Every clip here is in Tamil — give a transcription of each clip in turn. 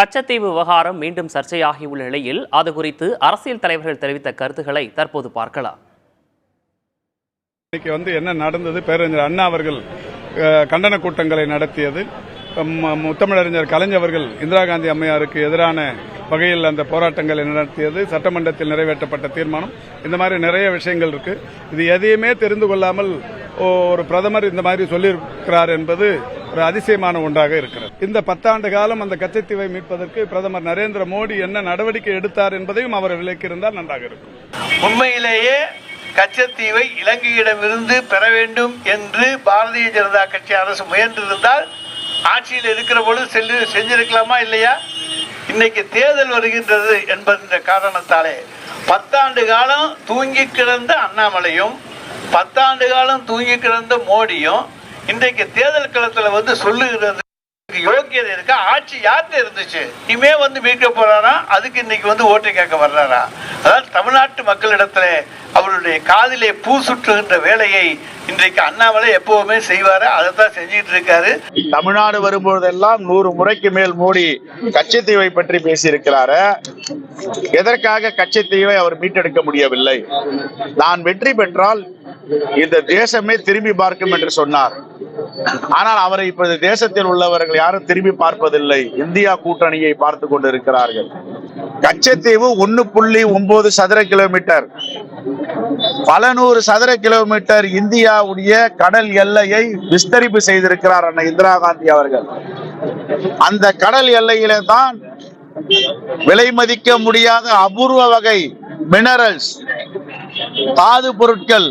கச்சத்தீவு விவகாரம் மீண்டும் சர்ச்சையாகியுள்ள நிலையில் அது குறித்து அரசியல் தலைவர்கள் தெரிவித்த கருத்துக்களை தற்போது பார்க்கலாம். இன்னைக்கு வந்து என்ன நடந்தது? பேரறிஞர் அண்ணா அவர்கள் கண்டன கூட்டங்களை நடத்தியது. முத்தமிழறிஞர் கலைஞர்கள் இந்திரா காந்தி அம்மையாருக்கு எதிரான வகையில் அந்த போராட்டங்களை நடத்தியது. சட்டமன்றத்தில் நிறைவேற்றப்பட்ட தீர்மானம். இந்த மாதிரி நிறைய விஷயங்கள் இருக்கு. இது எதையுமே தெரிந்து கொள்ளாமல் ஒரு பிரதமர் இந்த மாதிரி சொல்லியிருக்கிறார் என்பது ஒரு அதிசயமான ஒன்றாக இருக்கிறது. இந்த பத்தாண்டு காலம் அந்த கச்சத்தீவை மீட்பதற்கு பிரதமர் நரேந்திர மோடி என்ன நடவடிக்கை எடுத்தார் என்பதையும் அவர் விளக்கியிருந்தால் நன்றாக இருக்கும். உண்மையிலேயே கச்சத்தீவை இலங்கையிடமிருந்து பெற வேண்டும் என்று பாரதிய ஜனதா கட்சி அரசு முயன்றிருந்தால் ஆட்சியில் இருக்கிற பொழுது செல்லு செஞ்சிருக்கலாமா இல்லையா? இன்னைக்கு தேர்தல் வருகின்றது என்பந்த காரணத்தாலே பத்தாண்டு காலம் தூங்கி கிடந்த அண்ணாமலையும் பத்தாண்டு காலம் தூங்கி கிடந்த மோடியும் இன்றைக்கு தேர்தல் களத்தில் வந்து சொல்லுகிறது யோக்கியதை இருக்கா ஆட்சி யார்கிட்ட இருந்துச்சு? இனிமே வந்து மீட்க போறாரா? அதுக்கு இன்னைக்கு வந்து ஓட்டு கேட்க வர்றாரா? அதாவது தமிழ்நாட்டு மக்களிடத்துல அவருடைய காதிலே பூ சுற்றுகின்ற வேலையை இன்றைக்கு அண்ணாமலை எப்பவுமே செய்வாரு அதை தான் இருக்காரு. தமிழ்நாடு வரும்பொழுதெல்லாம் நூறு முறைக்கு மேல் மோடி கச்சத்தீவை பற்றி பேசியிருக்கிறாரு. எதற்காக கச்சத்தீவை அவர் மீட்டெடுக்க முடியவில்லை? நான் வெற்றி பெற்றால் இந்த தேசமே திரும்பி பார்க்கும் என்று சொன்னார். ஆனால் அவரை இப்போது தேசத்தில் உள்ளவர்கள் யாரும் திரும்பி பார்ப்பதில்லை. இந்தியா கூட்டணியை பார்த்து கொண்டிருக்கிறார்கள். கச்சத்தீவு ஒன்னு புள்ளி ஒன்பது சதுர கிலோமீட்டர். பல நூறு சதுர கிலோமீட்டர் இந்தியாவுடைய கடல் எல்லையை விஸ்தரிப்பு செய்திருக்கிறார் அண்ணா இந்திரா காந்தி அவர்கள். அந்த கடல் எல்லையிலே தான் விலை மதிக்க முடியாத அபூர்வ வகை மினரல்ஸ் தாது பொருட்கள்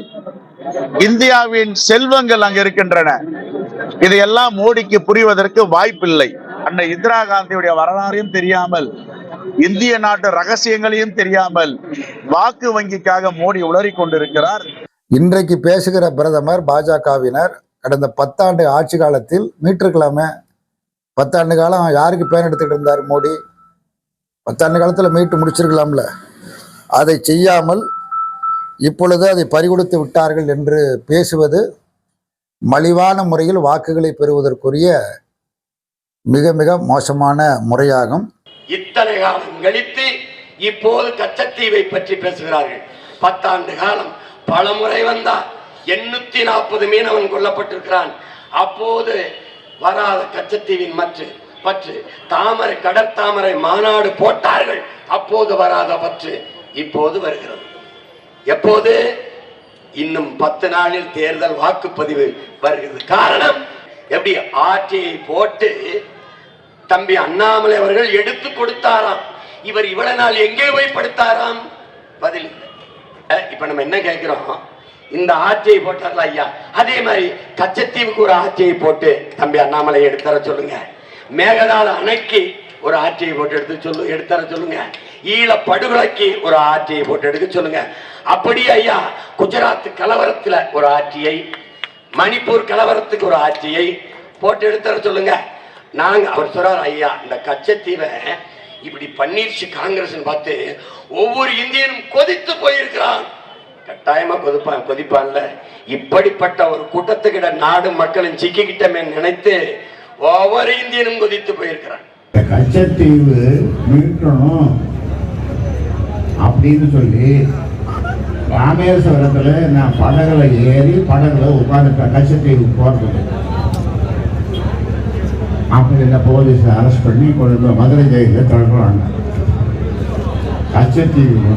இந்தியாவின் செல்வங்கள் அங்க இருக்கின்றன. இதையெல்லாம் மோடிக்கு புரிவதற்கு வாய்ப்பில்லை. அன்னை இந்திரா காந்தியுடைய வரலாறையும் தெரியாமல் இந்திய நாட்டு ரகசியங்களையும் தெரியாமல் வாக்கு வங்கிக்காக மோடி உளறி கொண்டிருக்கிறார். இன்றைக்கு பேசுகிற பிரதமர் பாஜகவினர் கடந்த பத்தாண்டு ஆட்சி காலத்தில் மீட்டிருக்கலாமே. பத்தாண்டு காலம் யாருக்கு பேன் எடுத்துக்கிட்டு இருந்தார் மோடி? பத்தாண்டு காலத்தில் மீட்டு முடிச்சிருக்கலாம்ல. அதை செய்யாமல் இப்பொழுது அதை பறிகொடுத்து விட்டார்கள் என்று பேசுவது மலிவான முறையில் வாக்குகளை பெறுவதற்குரிய மிக மிக மோசமான முறையாகும். இத்தனை காலம் கழித்து இப்போது கச்சத்தீவை பற்றி பேசுகிறார்கள். பத்தாண்டு காலம் பல முறை வந்தார் எண்ணூத்தி நாற்பது மீனவன் கொல்லப்பட்டிருக்கிறான். அப்போது வராத கச்சத்தீவின் மற்ற பற்று தாமரை கடற்தாமரை மாநாடு போட்டார்கள். அப்போது வராத பற்று இப்போது வருகிறது. எப்போது? இன்னும் பத்து நாளில் தேர்தல் வாக்குப்பதிவு வருகிறது. காரணம் எப்படி? ஆட்சியை போட்டு தம்பி அண்ணாமலை அவர்கள் எடுத்து கொடுத்தாராம். இவர் இவ்வளவு நாள் எங்கே போய் படுத்தாராம்? பதில் இப்ப நம்ம என்ன கேட்கிறோம்? இந்த ஆட்சியை போட்டார்ல ஐயா? அதே மாதிரி கச்சத்தீவுக்கு ஒரு ஆட்சியை போட்டு தம்பி அண்ணாமலை எடுத்தர சொல்லுங்க. மேகதால அணைக்கு ஒரு ஆட்சியை போட்டு எடுத்து சொல்லு எடுத்தர சொல்லுங்க. ஈழ படுகொலைக்கு ஒரு ஆட்சியை போட்டு எடுக்க சொல்லுங்க. அப்படி ஐயா குஜராத் கலவரத்துல ஒரு ஆட்சியை மணிப்பூர் கலவரத்துக்கு ஒரு ஆட்சியை போட்டு எடுத்துற சொல்லுங்க. நாங்க அவர் சொல்றாரு ஐயா இந்த கச்சத்தீவை இப்படி பண்ணிருச்சு காங்கிரஸ் பார்த்து ஒவ்வொரு இந்தியனும் கொதித்து போயிருக்கிறான். கட்டாயமா கொதிப்பான் கொதிப்பான்ல. இப்படிப்பட்ட ஒரு கூட்டத்துக்கிட நாடு மக்களும் சிக்கிக்கிட்டமே நினைத்து ஒவ்வொரு இந்தியனும் கொதித்து போயிருக்கிறான். இந்த கச்சத்தீவு மீட்கணும். அப்படின்னு சொல்லி ராமேஸ்வரத்தில் நான் படகுல ஏறி படகுல உட்காந்து கச்சத்தீவு போறது. அப்ப இந்த போலீஸ் அரெஸ்ட் பண்ணி கொண்டு போய் மதுரை ஜெயிலில் தள்ளுறாங்க. கச்சத்தீவு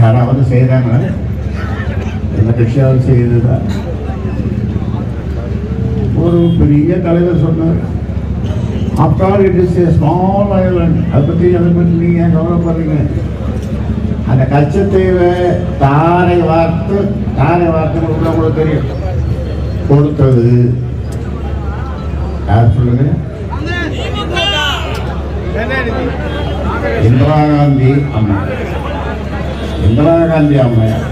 யாராவது செய்தாங்களா இந்த கட்சியாவது செய்ததா ஒரு பெரிய தலைவர் சொன்னார். After it is a small island அதை பற்றி அதை பற்றி நீங்கள் ஏன் கவலைப்படுறீங்க? அந்த கச்சத்தீவை தாரை வார்த்து தாரை உள்ள குழு தெரியும். கொடுத்தது யார் சொல்லுங்க? இந்திரா காந்தி அம்மா இந்திரா காந்தி அம்மையார்.